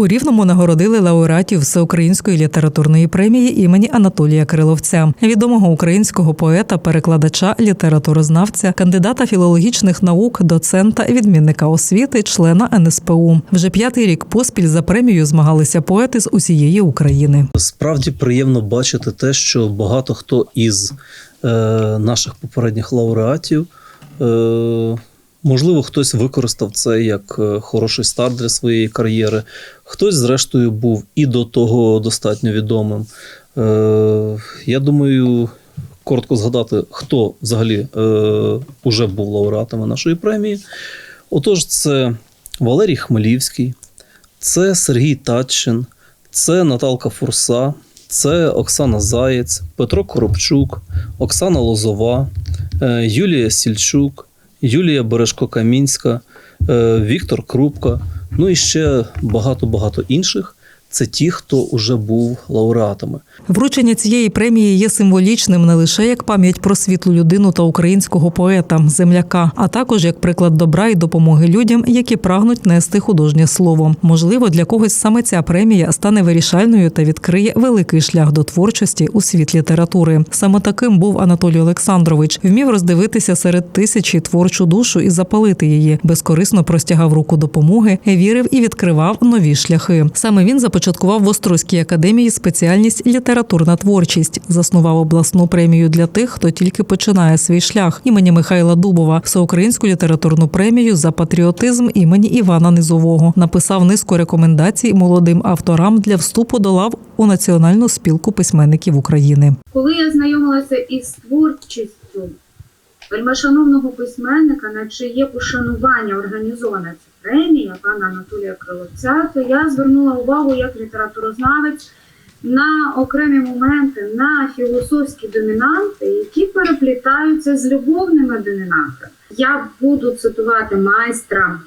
У Рівному нагородили лауреатів всеукраїнської літературної премії імені Анатолія Криловця, відомого українського поета, перекладача, літературознавця, кандидата філологічних наук, доцента, відмінника освіти, члена НСПУ. Вже п'ятий рік поспіль за премію змагалися поети з усієї України. Справді приємно бачити те, що багато хто із е, наших попередніх лауреатів, е, можливо, хтось використав це як е, хороший старт для своєї кар'єри, хтось, зрештою, був і до того достатньо відомим. Е, я думаю, коротко згадати, хто взагалі е, уже був лауреатами нашої премії. Отож, це Валерій Хмелівський, це Сергій Татчин, це Наталка Фурса, це Оксана Заєць, Петро Коробчук, Оксана Лозова, Юлія Сільчук, Юлія Бережко-Камінська, е, Віктор Крупка, ну і ще багато-багато інших. Це ті, хто вже був лауреатами. Вручення цієї премії є символічним не лише як пам'ять про світлу людину та українського поета, земляка, а також як приклад добра і допомоги людям, які прагнуть нести художнє слово. Можливо, для когось саме ця премія стане вирішальною та відкриє великий шлях до творчості у світ літератури. Саме таким був Анатолій Олександрович. Вмів роздивитися серед тисячі творчу душу і запалити її. Безкорисно простягав руку допомоги, вірив і відкривав нові шляхи. Саме він започаткував в Острозькій академії спеціальність літературна творчість, заснував обласну премію для тих, хто тільки починає свій шлях імені Михайла Дубова, всеукраїнську літературну премію за патріотизм імені Івана Низового. Написав низку рекомендацій молодим авторам для вступу до лав у Національну спілку письменників України. Коли я знайомилася із творчістю вельмишановного письменника, на чиє пошанування організована ця премія пана Анатолія Криловця, то я звернула увагу як літературознавець на окремі моменти, на філософські домінанти, які переплітаються з любовними домінантами. Я буду цитувати майстра.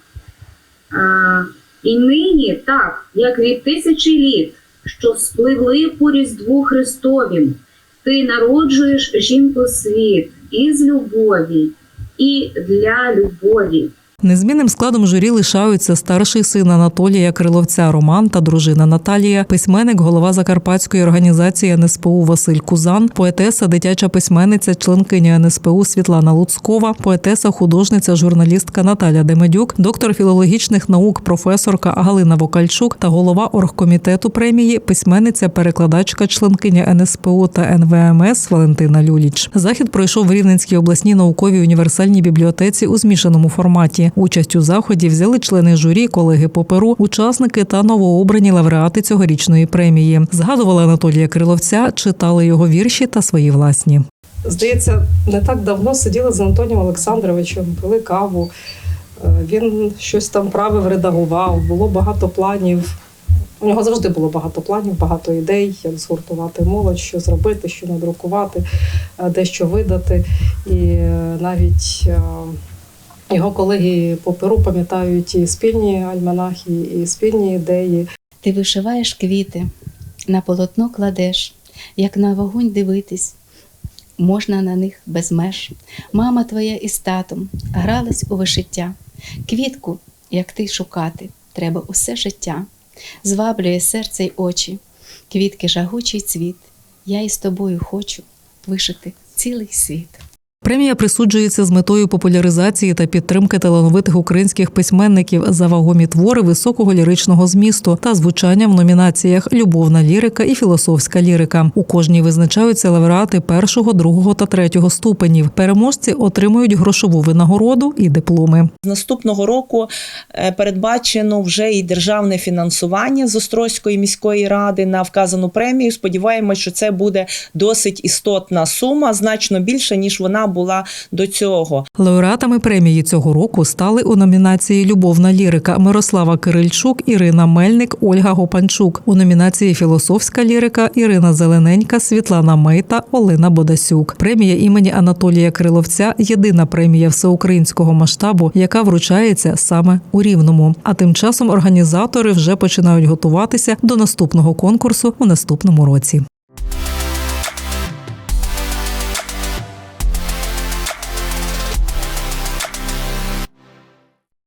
Е, і нині, так, як від тисячі літ, що спливли по Різдву Христовім, ти народжуєш жінку світ із любові і для любові. Незмінним складом журі лишаються старший син Анатолія Криловця Роман та дружина Наталія, письменник, голова Закарпатської організації НСПУ Василь Кузан, поетеса, дитяча письменниця, членкиня НСПУ Світлана Луцкова, поетеса, художниця, журналістка Наталя Демедюк, доктор філологічних наук, професорка Галина Вокальчук та голова оргкомітету премії, письменниця, перекладачка, членкиня НСПУ та НВМС Валентина Люліч. Захід пройшов в Рівненській обласній науковій універсальній бібліотеці у змішаному форматі. Участь у заході взяли члени журі, колеги по перу, учасники та новообрані лауреати цьогорічної премії. Згадували Анатолія Криловця, читали його вірші та свої власні. Здається, не так давно сиділи з Антонієм Олександровичем, пили каву. Е, Він щось там правив, редагував, було багато планів. У нього завжди було багато планів, багато ідей, як згуртувати молодь, що зробити, що надрукувати, е, дещо видати. І е, навіть його колеги по перу пам'ятають і спільні альманахи, і спільні ідеї. Ти вишиваєш квіти, на полотно кладеш, як на вогонь дивитись, можна на них без меж. Мама твоя із татом грались у вишиття. Квітку, як ти шукати, треба усе життя. Зваблює серце й очі, квітки жагучий цвіт. Я із тобою хочу вишити цілий світ. Премія присуджується з метою популяризації та підтримки талановитих українських письменників за вагомі твори високого ліричного змісту та звучання в номінаціях Любовна лірика і філософська лірика. У кожній визначаються лауреати першого, другого та третього ступенів. Переможці отримують грошову винагороду і дипломи. З наступного року е, передбачено вже і державне фінансування з Острозької міської ради на вказану премію. Сподіваємось, що це буде досить істотна сума, значно більше ніж вона була до цього. Лауреатами премії цього року стали у номінації Любовна лірика Мирослава Кирильчук, Ірина Мельник, Ольга Гопанчук. У номінації Філософська лірика Ірина Зелененька, Світлана Мейта, Олена Бодасюк. Премія імені Анатолія Криловця єдина премія всеукраїнського масштабу, яка вручається саме у Рівному. А тим часом організатори вже починають готуватися до наступного конкурсу у наступному році.